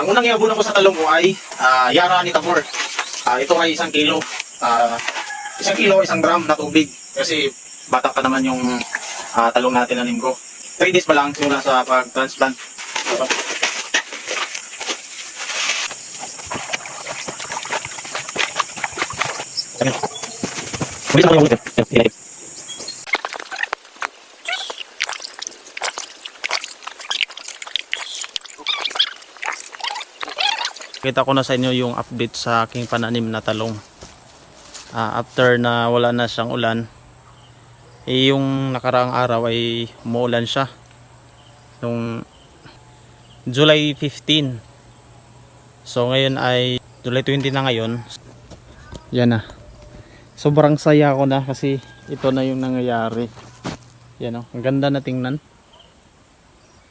Ang unang iabunan ko sa talong ko ay ah, Yara ni Tabor. Ah, ito ay isang kilo. Ah, isang kilo, isang gram na tubig. Kasi bata pa naman yung ah, talong natin na linggo. 3 days pa lang simula sa pag-transplant. Diba? Kita ko na sa inyo yung update sa aking pananim na talong. Ah, after na wala na siyang ulan, eh, yung nakaraang araw ay umuulan siya. Nung July 15. So ngayon ay July 20 na ngayon. Yan na. Sobrang saya ko na kasi ito na yung nangyayari. Yan o. Ang ganda na tingnan.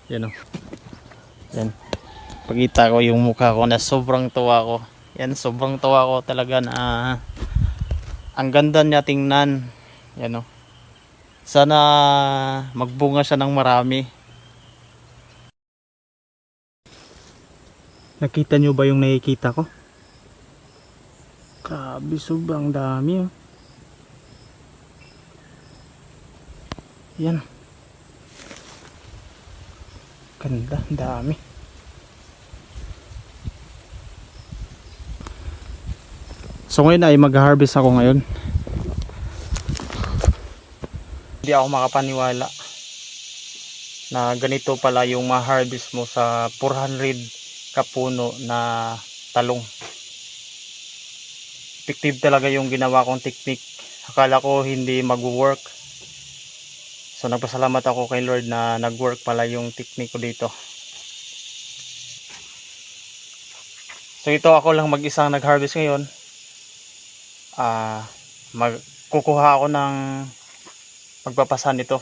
Yan o. Yan pagkita ko yung mukha ko na sobrang tuwa ko. Yan, sobrang tuwa ko talaga na ang ganda niya tingnan. Yan o. Sana magbunga siya ng marami. Nakita nyo ba yung nakikita ko? Grabe, sobrang dami oh. Yan. Ganda, dami. So ngayon ay mag-harvest ako ngayon. Hindi ako makapaniwala na ganito pala yung ma-harvest mo sa 400 kapuno na talong. Effective talaga yung ginawa kong technique. Akala ko hindi mag-work. So nagpasalamat ako kay Lord na nag-work pala yung technique ko dito. So ito ako lang mag-isang nag-harvest ngayon ah magkukuha ako ng pagpapasan nito.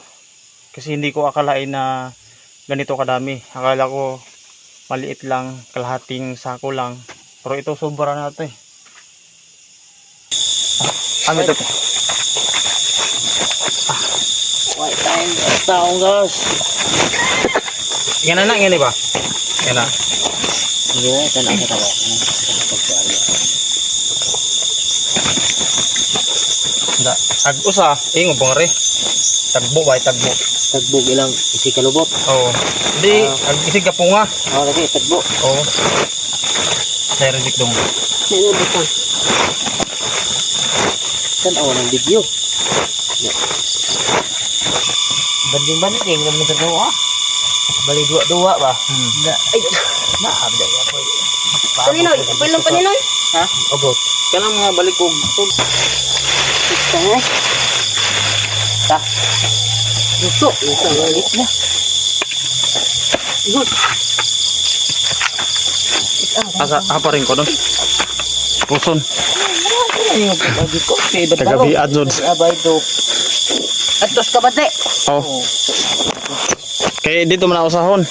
Kasi hindi ko akalain na ganito kadami. Akala ko maliit lang kalahating sako lang. Pero ito sobra na ito eh. Ah, ano ito? White time taong guys. yan na na yan ba? Yan na. Hindi na, ito na. Da ag usa ingo bang re tagbo ba tagbo Tagbog ilang isi kalubot. oh di ag isig ka punga Ako lagi, tagbo. oh Sir Rick dong Sino butang? Kan awan ng video. Banding banding din mo sa dawa. Bali dua-dua ba? hmm. Na, ay, na abda ya po. Paninon, paninon, paninon. Ha? Abot. Kanang mga balik ko. Ito nga. Ta. Gusto, gusto balik na. Good. asa apa rin ko doon puson. Kagabi, do. Atos ka ba, te? oh kaya dito man ako sahon